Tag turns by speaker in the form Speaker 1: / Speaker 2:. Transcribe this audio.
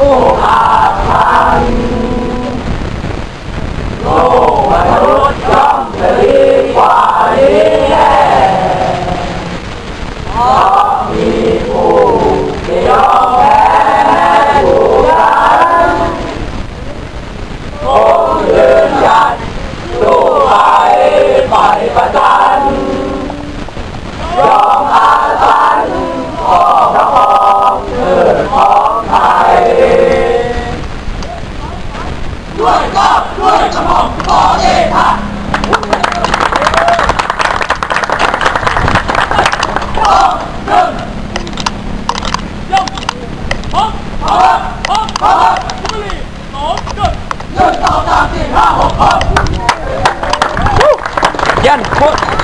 Speaker 1: ผู้อาภัยโลกมนุษย์ย่อมจะดีกว่านี้แน่ผู้ที่ยอผู้นั้นคงยืนหยัดสู้ไปไปประจ
Speaker 2: 我